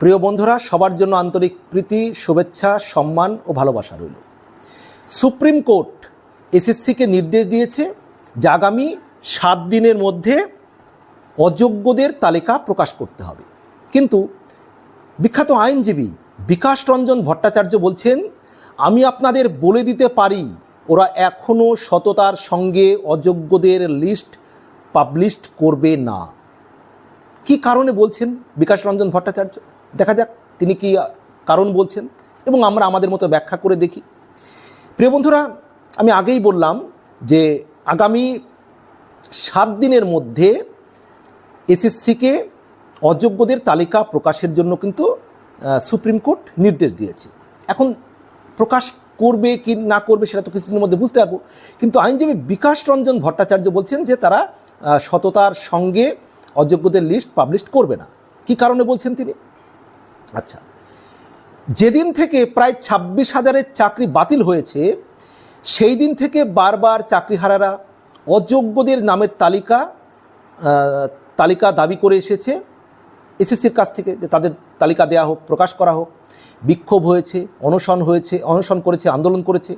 প্রিয় বন্ধুরা, সবার জন্য আন্তরিক প্রীতি, শুভেচ্ছা, সম্মান ও ভালোবাসা রইল। সুপ্রিম কোর্ট এসএসসিকে নির্দেশ দিয়েছে যে আগামী সাত দিনের মধ্যে অযোগ্যদের তালিকা প্রকাশ করতে হবে। কিন্তু বিখ্যাত আইনজীবী বিকাশ রঞ্জন ভট্টাচার্য বলছেন, আমি আপনাদের বলে দিতে পারি, ওরা এখনও সততার সঙ্গে অযোগ্যদের লিস্ট পাবলিশ করবে না। কি কারণে বলছেন বিকাশ রঞ্জন ভট্টাচার্য? দেখা যাক তিনি কি কারণ বলছেন এবং আমরা আমাদের মতো ব্যাখ্যা করে দেখি। প্রিয় বন্ধুরা, আমি আগেই বললাম যে আগামী সাত দিনের মধ্যে এসএসসিকে অযোগ্যদের তালিকা প্রকাশের জন্য কিন্তু সুপ্রিম কোর্ট নির্দেশ দিয়েছে। এখন প্রকাশ করবে কি না করবে সেটা তো কিছুদিনের মধ্যে বুঝতে পারব। কিন্তু আইনজীবী বিকাশ রঞ্জন ভট্টাচার্য বলছেন যে তারা সততার সঙ্গে অযোগ্যদের লিস্ট পাবলিশ করবে না। কি কারণে বলছেন তিনি? আচ্ছা। যেদিন থেকে প্রায় ছাব্বিশ হাজারের চাকরি বাতিল হয়েছে, সেই দিন থেকে বারবার চাকরিহারারা অযোগ্যদের নামের তালিকা তালিকা দাবি করে এসেছে। এসএসসির কাছ থেকে যে তাদের তালিকা দেওয়া হোক, প্রকাশ করা হোক। বিক্ষোভ হয়েছে, অনশন হয়েছে, অনশন করেছে, আন্দোলন করেছে।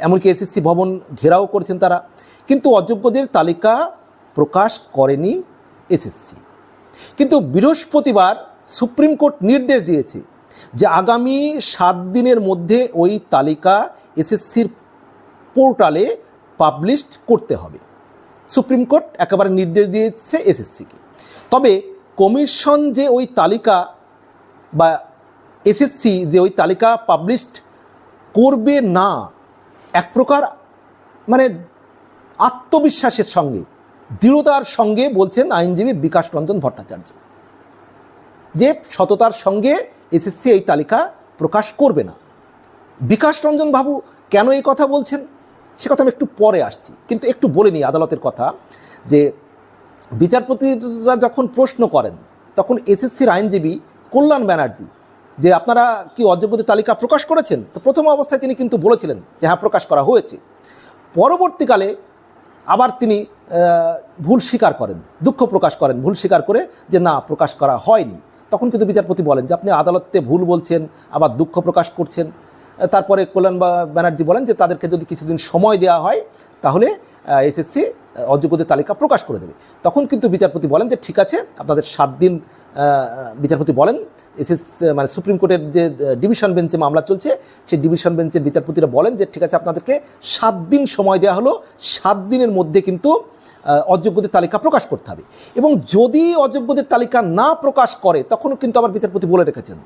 এমনকি এসএসসি ভবন ঘেরাও করেছেন তারা। কিন্তু অযোগ্যদের তালিকা প্রকাশ করেনি এসএসসি। কিন্তু বৃহস্পতিবার সুপ্রিম কোর্ট নির্দেশ দিয়েছে যে আগামী সাত দিনের মধ্যে ওই তালিকা এসএসসির পোর্টালে পাবলিশ করতে হবে। সুপ্রিম কোর্ট একেবারে নির্দেশ দিয়েছে এসএসসিকে। তবে কমিশন যে ওই তালিকা বা এসএসসি যে ওই তালিকা পাবলিশ করবে না, এক প্রকার মানে আত্মবিশ্বাসের সঙ্গে, দৃঢ়তার সঙ্গে বলছেন আইনজীবী বিকাশ রঞ্জন ভট্টাচার্য। যে সততার সঙ্গে এসএসসি এই তালিকা প্রকাশ করবে না। বিকাশ রঞ্জন বাবু কেন এই কথা বলছেন? সে কথা আমি একটু পরে আসছি। কিন্তু একটু বলে নিই আদালতের কথা যে বিচারপতিরা যখন প্রশ্ন করেন, তখন এসএসসির আইনজীবী কল্যাণ ব্যানার্জি যে, আপনারা কি অযোগ্যদের তালিকা প্রকাশ করেছেন? তো প্রথম অবস্থায় তিনি কিন্তু বলেছিলেন যে হ্যাঁ প্রকাশ করা হয়েছে। পরবর্তীকালে আবার তিনি ভুল স্বীকার করেন, দুঃখ প্রকাশ করেন, ভুল স্বীকার করে যে, না, প্রকাশ করা হয়নি। তখন কিন্তু বিচারপতি বলেন যে আপনি আদালতে ভুল বলছেন, আবার দুঃখ প্রকাশ করছেন। তারপরে কল্যাণ ব্যানার্জি বলেন যে তাদেরকে যদি কিছুদিন সময় দেওয়া হয়, তাহলে এসএসসি অযোগ্যদের তালিকা প্রকাশ করে দেবে। তখন কিন্তু বিচারপতি বলেন যে ঠিক আছে, আপনাদের সাত দিন বিচারপতি বলেন এসএস মানে সুপ্রিম কোর্টের যে ডিভিশন বেঞ্চে মামলা চলছে, সেই ডিভিশন বেঞ্চের বিচারপতিরা বলেন যে, ঠিক আছে, আপনাদেরকে সাত দিন সময় দেওয়া হলো। সাত দিনের মধ্যে কিন্তু অযোগ্যদের তালিকা প্রকাশ করতে হবে। এবং যদি অযোগ্যদের তালিকা না প্রকাশ করে, তখনও কিন্তু আবার বিচারপতি বলে রেখেছেন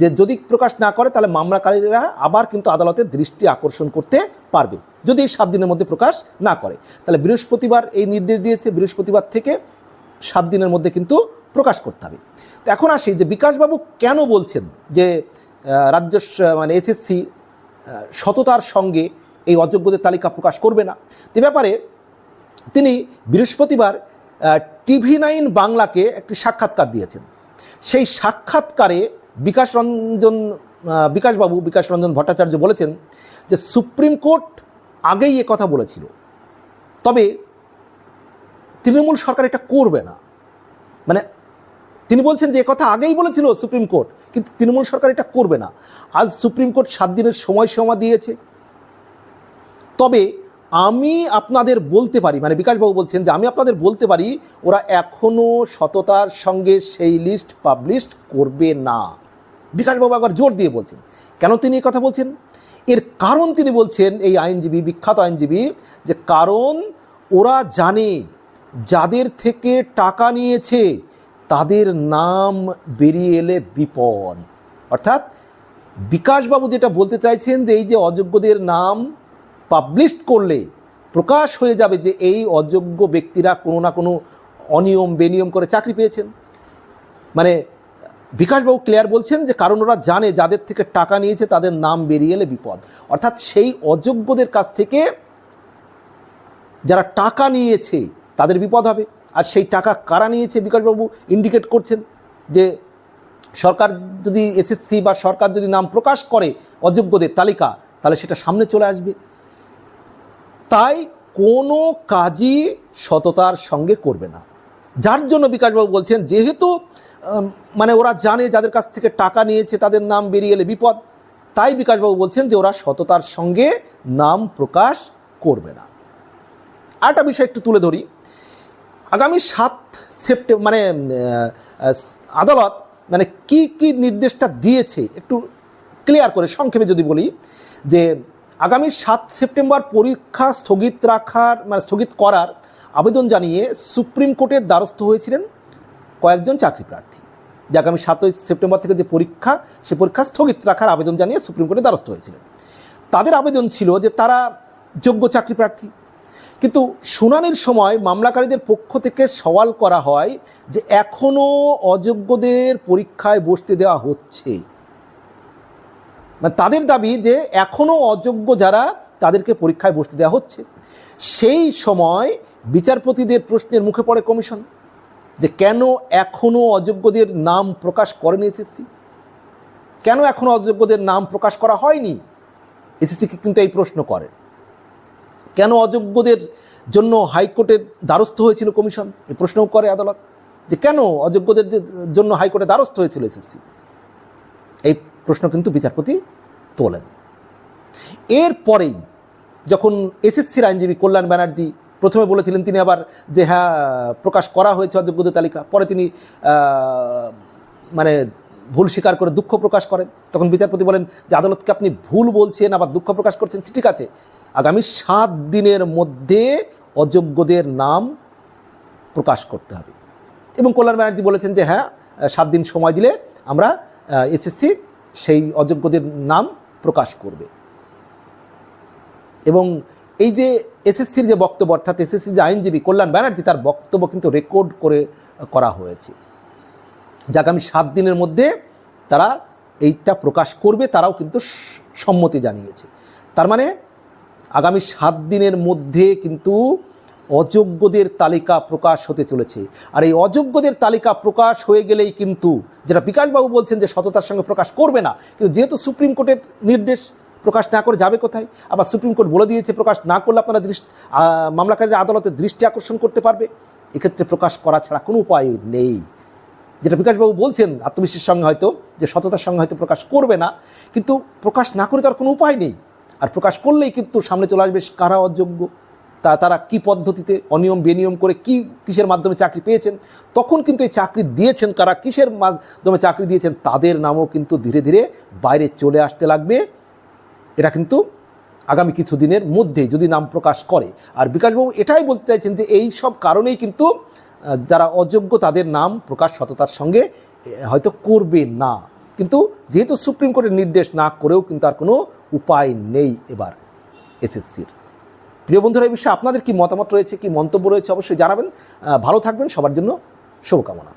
যে, যদি প্রকাশ না করে, তাহলে মামলাকারীরা আবার কিন্তু আদালতের দৃষ্টি আকর্ষণ করতে পারবে। যদি এই সাত দিনের মধ্যে প্রকাশ না করে। তাহলে বৃহস্পতিবার এই নির্দেশ দিয়েছে। বৃহস্পতিবার থেকে সাত দিনের মধ্যে কিন্তু প্রকাশ করতে হবে। তো এখন আসি যে বিকাশবাবু কেন বলছেন যে রাজ্য মানে এসএসসি সততার সঙ্গে এই অযোগ্যদের তালিকা প্রকাশ করবে না? এ ব্যাপারে তিনি বৃহস্পতিবার টিভি নাইন বাংলাকে একটি সাক্ষাৎকার দিয়েছেন। সেই সাক্ষাৎকারে বিকাশ রঞ্জন বিকাশবাবু, বিকাশ রঞ্জন ভট্টাচার্য বলেছেন যে, সুপ্রিম কোর্ট আগেই এ কথা বলেছিল। তবে তৃণমূল সরকার এটা করবে না। মানে তিনি বলছেন যে কথা আগেই বলেছিল সুপ্রিম কোর্ট, কিন্তু তৃণমূল সরকার এটা করবে না। আজ সুপ্রিম কোর্ট সাত দিনের সময়সীমা দিয়েছে। তবে আমি আপনাদের বলতে পারি মানে বিকাশবাবু বলছেন যে আমি আপনাদের বলতে পারি, ওরা এখনও সততার সঙ্গে সেই লিস্ট পাবলিশ করবে না। বিকাশবাবু একবার জোর দিয়ে বলছেন। কেন তিনি কথা বলছেন? এর কারণ তিনি বলছেন, এই আইনজীবী, বিখ্যাত আইনজীবী, যে কারণ ওরা জানে, যাদের থেকে টাকা নিয়েছে তাদের নাম বেরিয়ে এলে বিপদ। অর্থাৎ বিকাশবাবু যেটা বলতে চাইছেন যে এই যে অযোগ্যদের নাম পাবলিশ করলে প্রকাশ হয়ে যাবে যে এই অযোগ্য ব্যক্তিরা কোনো না কোনো অনিয়ম বেনিয়ম করে চাকরি পেয়েছেন। মানে বিকাশবাবু ক্লিয়ার বলছেন যে কারণ ওরা জানে যাদের থেকে টাকা নিয়েছে তাদের নাম বেরিয়ে এলে বিপদ। অর্থাৎ সেই অযোগ্যদের কাছ থেকে যারা টাকা নিয়েছে তাদের বিপদ হবে। আর সেই টাকা কারা নিয়েছে বিকাশবাবু? ইন্ডিকেট করছেন যে সরকার যদি এসএসসি বা সরকার যদি নাম প্রকাশ করে অযোগ্যদের তালিকা, তাহলে সেটা সামনে চলে আসবে। তাই কোনো কাজই সততার সঙ্গে করবে না। যার জন্য বিকাশবাবু বলছেন, যেহেতু মানে ওরা জানে যাদের কাছ থেকে টাকা নিয়েছে, তাদের নাম বেরিয়ে এলে বিপদ। তাই বিকাশবাবু বলছেন যে ওরা সততার সঙ্গে নাম প্রকাশ করবে না। আরেকটা বিষয় একটু তুলে ধরি। আগামী সাত সেপ্টেম্বর মানে আদালত মানে কি কি নির্দেশটা দিয়েছে? একটু ক্লিয়ার করে, সংক্ষেপে যদি বলি, যে আগামী সাত সেপ্টেম্বর পরীক্ষা স্থগিত রাখার মানে স্থগিত করার আবেদন জানিয়ে সুপ্রিম কোর্টের দ্বারস্থ হয়েছিলেন কয়েকজন চাকরি প্রার্থী। যে আগামী সাতই সেপ্টেম্বর থেকে যে পরীক্ষা, সে পরীক্ষা স্থগিত রাখার আবেদন জানিয়ে সুপ্রিম কোর্টের দ্বারস্থ হয়েছিলেন। তাদের আবেদন ছিল যে তারা যোগ্য চাকরি প্রার্থী কিন্তু শুনানির সময় মামলাকারীদের পক্ষ থেকে সওয়াল করা হয় যে এখনও অযোগ্যদের পরীক্ষায় বসতে দেওয়া হচ্ছে। মানে তাদের দাবি যে এখনও অযোগ্য যারা তাদেরকে পরীক্ষায় বসতে দেওয়া হচ্ছে। সেই সময় বিচারপতিদের প্রশ্নের মুখে পড়ে কমিশন যে কেন এখনও অযোগ্যদের নাম প্রকাশ করেনি এসএসসি? কেন এখনও অযোগ্যদের নাম প্রকাশ করা হয়নি? এসএসসি কিন্তু এই প্রশ্ন করে। কেন অযোগ্যদের জন্য হাইকোর্টের দ্বারস্থ হয়েছিল কমিশন? এ প্রশ্নও করে আদালত। যে কেন অযোগ্যদের জন্য হাইকোর্টে দ্বারস্থ হয়েছিল এসএসসি? এই প্রশ্ন কিন্তু বিচারপতি তোলেন। এরপরেই যখন এসএসসির আইনজীবী কল্যাণ ব্যানার্জি প্রথমে বলেছিলেন তিনি আবার যে হ্যাঁ প্রকাশ করা হয়েছে অযোগ্যদের তালিকা, পরে তিনি মানে ভুল স্বীকার করে দুঃখ প্রকাশ করেন। তখন বিচারপতি বলেন যে আদালতকে আপনি ভুল বলছেন, আবার দুঃখ প্রকাশ করছেন। ঠিক আছে আগামী সাত দিনের মধ্যে অযোগ্যদের নাম প্রকাশ করতে হবে। এবং কল্যাণ ব্যানার্জি বলেছেন যে হ্যাঁ সাত দিন সময় দিলে আমরা এসএসসি সেই অযোগ্যদের নাম প্রকাশ করবে। এবং এই যে এসএসসির যে বক্তব্য, অর্থাৎ এসএসসি যে আইনজীবী কল্যাণ ব্যানার্জি, তার বক্তব্য কিন্তু রেকর্ড করে করা হয়েছে। যে আগামী সাত দিনের মধ্যে তারা এইটা প্রকাশ করবে, তারাও কিন্তু সম্মতি জানিয়েছে। তার মানে আগামী সাত দিনের মধ্যে কিন্তু অযোগ্যদের তালিকা প্রকাশ হতে চলেছে। আর এই অযোগ্যদের তালিকা প্রকাশ হয়ে গেলেই কিন্তু যেটা বিকাশবাবু বলছেন যে সততার সঙ্গে প্রকাশ করবে না, কিন্তু যেহেতু সুপ্রিম কোর্টের নির্দেশ প্রকাশ না করে যাবে কোথায়? আবার সুপ্রিম কোর্ট বলে দিয়েছে প্রকাশ না করলে আপনারা দৃষ্টি মামলাকারীর আদালতের দৃষ্টি আকর্ষণ করতে পারবে। এক্ষেত্রে প্রকাশ করা ছাড়া কোনো উপায় নেই। যেটা বিকাশবাবু বলছেন, আত্মবিশ্বাসের সঙ্গে হয়তো, যে সততার সঙ্গে হয়তো প্রকাশ করবে না, কিন্তু প্রকাশ না করে তার কোনো উপায় নেই। আর প্রকাশ করলেই কিন্তু সামনে চলে আসবে কারা অযোগ্য, তা তারা কি পদ্ধতিতে অনিয়ম, বেনিয়ম করে কি কিসের মাধ্যমে চাকরি পেয়েছেন, তখন কিন্তু এই চাকরি দিয়েছেন কারা, কিসের মাধ্যমে চাকরি দিয়েছেন, তাদের নামও কিন্তু ধীরে ধীরে বাইরে চলে আসতে লাগবে। এটা কিন্তু আগামী কিছু দিনের মধ্যেই যদি নাম প্রকাশ করে। আর বিকাশবাবু এটাই বলতে চাইছেন যে এই সব কারণেই কিন্তু যারা অযোগ্য তাদের নাম প্রকাশ সততার সঙ্গে হয়তো করবে না। কিন্তু যেহেতু সুপ্রিম কোর্টের নির্দেশ না করেও কিন্তু আর কোনো উপায় নেই এবার এসএসসির। প্রিয় বন্ধুরা, এই বিষয়ে আপনাদের কি মতামত রয়েছে, কি মন্তব্য রয়েছে অবশ্যই জানাবেন। ভালো থাকবেন, সবার জন্য শুভকামনা।